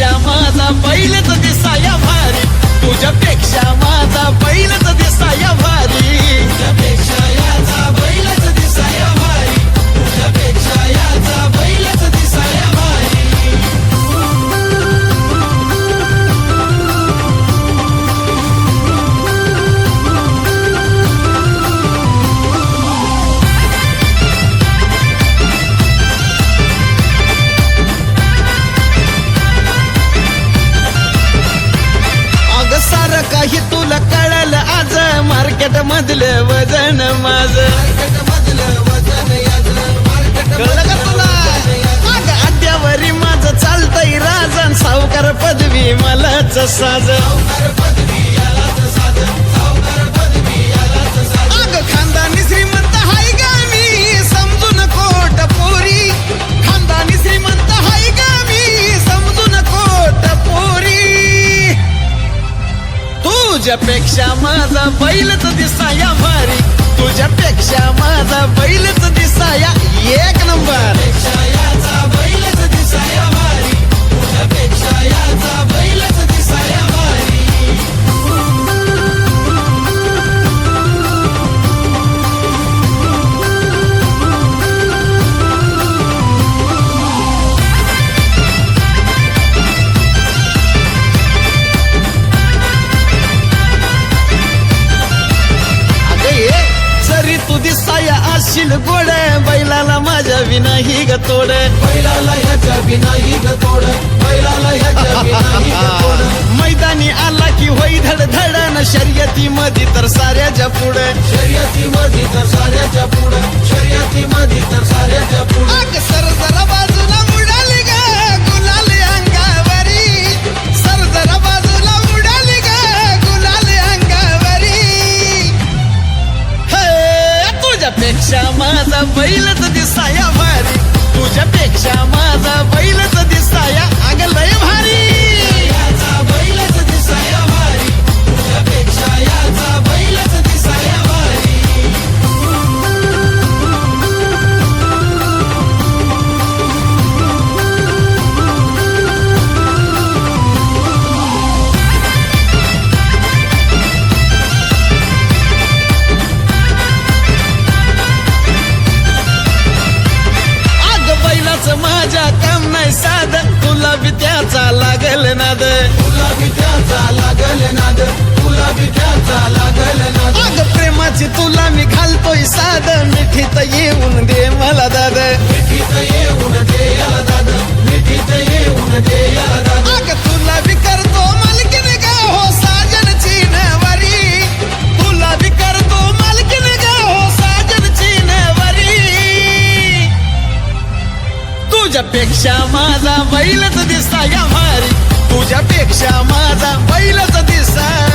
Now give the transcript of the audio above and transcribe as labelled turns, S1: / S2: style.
S1: आयुष्या माझा पहिले मार्केट मधलं वजन माझ. कळलं माझ माझं चालतंय राजन. सावकार पदवी मलाच साज. तुझ्यापेक्षा माझा बैलच दिसाया भारी. तुझ्यापेक्षा माझा बैल असशील गोड बैलाला माझ्या विना ही ग तोड.
S2: बैलाला ह्याच्या विनाही ग तोड. बैलाला ह्याच्या विनाही ग तोड.
S1: मैदानी आला की होई धड धडन शर्यती मध्ये तर साऱ्याच्या पुढे.
S2: शर्यती मध्ये तर साऱ्याच्या पुढं. शर्यती मध्ये तर साऱ्याच्या पुढं.
S1: सर जरा माझा नाद
S2: तुला बी त्याचा लागल नाद तुला बी त्याचा लागल नाद
S1: अग प्रेमाची तुला मी घालतोय साध मिठीत येऊन दे मला दाद.
S2: मिठीत येऊन दे याला दाद. मिठीत येऊन दे याला दाद.
S1: अग तुला बी करतो मालकीन ग हो साजनची नवरी. तुला बी करतो मालकीन ग हो साजनची नवरी. तुझ्यापेक्षा माझा बैलच दिसा या भारी. तुझ्यापेक्षा माझा पहिलाच दिसा.